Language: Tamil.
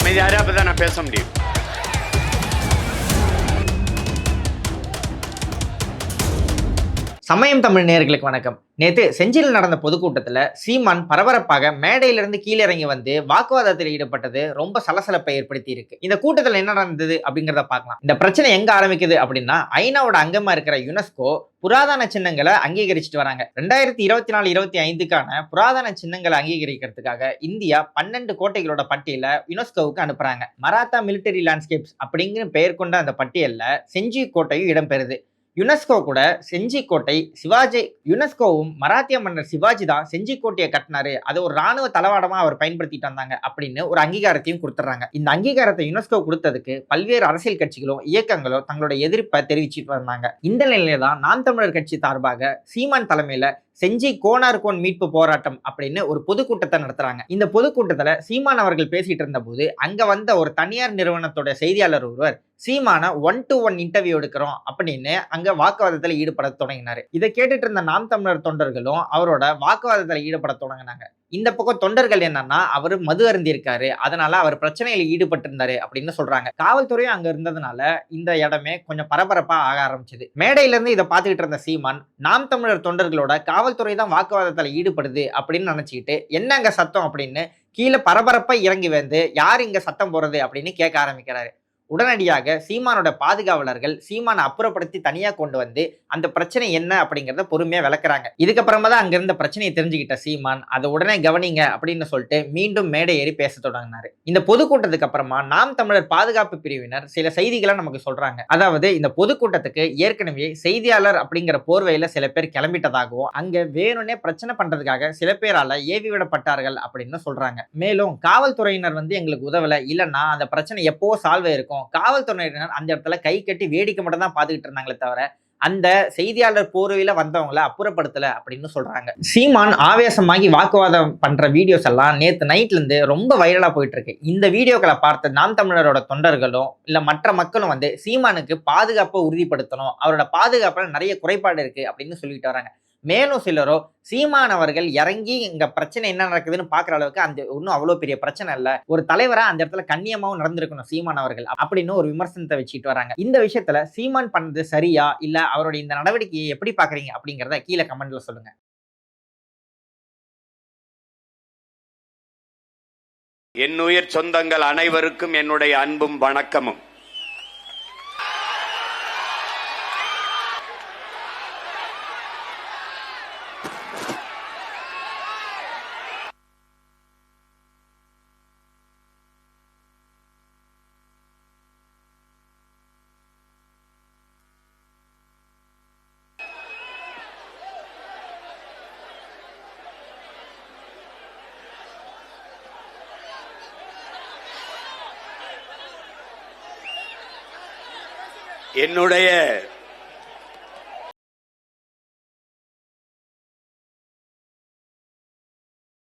அமைதியாரா அப்பதான் நான் பேச முடியும். சமயம் தமிழ் நேயர்களுக்கு வணக்கம். நேத்து செஞ்சியில் நடந்த பொதுக்கூட்டத்தில் சீமான் பரபரப்பாக மேடையிலிருந்து கீழே இறங்கி வந்து வாக்குவாதத்தில் ஈடுபட்டது ரொம்ப சலசலப்பை ஏற்படுத்தி இருக்கு இந்த கூட்டத்தில் என்ன நடந்தது அப்படிங்கிறத பார்க்கலாம். இந்த பிரச்சனை எங்க ஆரம்பிக்குது அப்படின்னா ஐநாவோட அங்கமா இருக்கிற யுனெஸ்கோ புராதன சின்னங்களை அங்கீகரிச்சுட்டு வராங்க. ரெண்டாயிரத்தி இருபத்தி நாலு இருபத்தி ஐந்துக்கான புராதன சின்னங்களை அங்கீகரிக்கிறதுக்காக இந்தியா பன்னெண்டு கோட்டைகளோட பட்டியல யுனெஸ்கோவுக்கு அனுப்புறாங்க. மராத்தா மிலிட்டரி லேண்ட்ஸ்கேப்ஸ் அப்படிங்கிற பெயர் கொண்ட அந்த பட்டியலில் செஞ்சி கோட்டையும் இடம்பெறுது யுனெஸ்கோ கூட செஞ்சிக்கோட்டை சிவாஜி யுனெஸ்கோவும் மராத்திய மன்னர் சிவாஜி தான் செஞ்சிக்கோட்டையை கட்டினாரு. அதை ஒரு ராணுவ தளவாடமாக அவர் பயன்படுத்திட்டு வந்தாங்க அப்படின்னு ஒரு அங்கீகாரத்தையும் கொடுத்துட்றாங்க. இந்த அங்கீகாரத்தை யுனெஸ்கோ கொடுத்ததுக்கு பல்வேறு அரசியல் கட்சிகளும் இயக்கங்களும் தங்களோட எதிர்ப்பை தெரிவிச்சிட்டு வந்தாங்க. இந்த நிலையில தான் நாம் தமிழர் கட்சி சார்பாக சீமான் தலைமையில செஞ்சி கோனார்கோன் மீட்பு போராட்டம் அப்படின்னு ஒரு பொதுக்கூட்டத்தை நடத்துறாங்க. இந்த பொதுக்கூட்டத்துல சீமான் அவர்கள் பேசிட்டு இருந்த போது அங்க வந்த ஒரு தனியார் நிறுவனத்தோட செய்தியாளர் ஒருவர் சீமான ஒன் டு ஒன் இன்டர்வியூ எடுக்கிறோம் அப்படின்னு அங்க வாக்குவாதத்துல ஈடுபட தொடங்கினாரு. இதை கேட்டுட்டு இருந்த நாம் தமிழர் தொண்டர்களும் அவரோட வாக்குவாதத்துல ஈடுபட தொடங்கினாங்க. இந்த பக்கம் தொண்டர்கள் என்னன்னா அவர் மது அருந்திருக்காரு அதனால அவர் பிரச்சனையில ஈடுபட்டு இருந்தாரு அப்படின்னு சொல்றாங்க. காவல்துறையும் அங்க இருந்ததுனால இந்த இடமே கொஞ்சம் பரபரப்பா ஆக ஆரம்பிச்சது. மேடையில இருந்து இதை பார்த்துக்கிட்டு இருந்த சீமான் நாம் தமிழர் தொண்டர்களோட காவல்துறை தான் வாக்குவாதத்தில் ஈடுபடுது அப்படின்னு நினச்சிக்கிட்டு என்ன அங்க சத்தம் அப்படின்னு கீழே பரபரப்பா இறங்கி வந்து யார் இங்க சத்தம் போறது அப்படின்னு கேட்க ஆரம்பிக்கிறாரு. உடனடியாக சீமானோட பாதுகாவலர்கள் சீமானை அப்புறப்படுத்தி தனியாக கொண்டு வந்து அந்த பிரச்சனை என்ன அப்படிங்கிறத பொறுமையாக விளக்குறாங்க. இதுக்கப்புறமா தான் அங்கிருந்த பிரச்சனையை தெரிஞ்சுக்கிட்ட சீமான் அதை உடனே கவனிங்க அப்படின்னு சொல்லிட்டு மீண்டும் மேடை ஏறி பேச தொடங்கினார். இந்த பொதுக்கூட்டத்துக்கு அப்புறமா நாம் தமிழர் பாதுகாப்பு பிரிவினர் சில செய்திகளை நமக்கு சொல்றாங்க. அதாவது இந்த பொதுக்கூட்டத்துக்கு ஏற்கனவே செய்தியாளர் அப்படிங்கிற போர்வையில சில பேர் கிளம்பிட்டதாகவும் அங்க வேணும்னே பிரச்சனை பண்றதுக்காக சில பேரால ஏவி விடப்பட்டார்கள் அப்படின்னு சொல்றாங்க. மேலும் காவல்துறையினர் வந்து எங்களுக்கு உதவல இல்லைன்னா அந்த பிரச்சனை எப்போ சால்வ் இருக்கும் காவல்துறையினர் அந்த இடத்துல கை கட்டி வேடிக்கை மட்டும் தான் பார்த்துக்கிட்டு இருந்தாங்களே தவிர அந்த செய்தியாளர் போர்வையில் வந்தவங்கள அப்புறப்படுத்தலை அப்படின்னு சொல்கிறாங்க சீமான் ஆவேசமாகி வாக்குவாதம் பண்ணுற வீடியோஸ் எல்லாம் நேற்று நைட்லேருந்து ரொம்ப வைரலாக போயிட்டுருக்கு இந்த வீடியோக்களை பார்த்து நாம் தமிழரோட தொண்டர்களும் இல்லை மற்ற மக்களும் வந்து சீமானுக்கு பாதுகாப்பை உறுதிப்படுத்தணும் அவரோட பாதுகாப்பில் நிறைய குறைபாடு இருக்குது அப்படின்னு சொல்லிட்டு வராங்க. மேலும் சிலரோ சீமானவர்கள் இறங்கி இங்க பிரச்சனை என்ன நடக்குதுன்னு பாக்குற அளவுக்கு அந்த ஒன்றும் அவ்வளோ பெரிய பிரச்சனை இல்ல. ஒரு தலைவரா அந்த இடத்துல கண்ணியமாவும் நடந்திருக்கணும் சீமான் அவர்கள் அப்படின்னு ஒரு விமர்சனத்தை வச்சுட்டு வராங்க. இந்த விஷயத்துல சீமான் பண்ணது சரியா? இல்ல அவருடைய இந்த நடவடிக்கையை எப்படி பாக்குறீங்க அப்படிங்கறத கீழே கமெண்ட்ல சொல்லுங்க. என்னுயிர் சொந்தங்கள் அனைவருக்கும் என்னுடைய அன்பும் வணக்கமும். என்னுடைய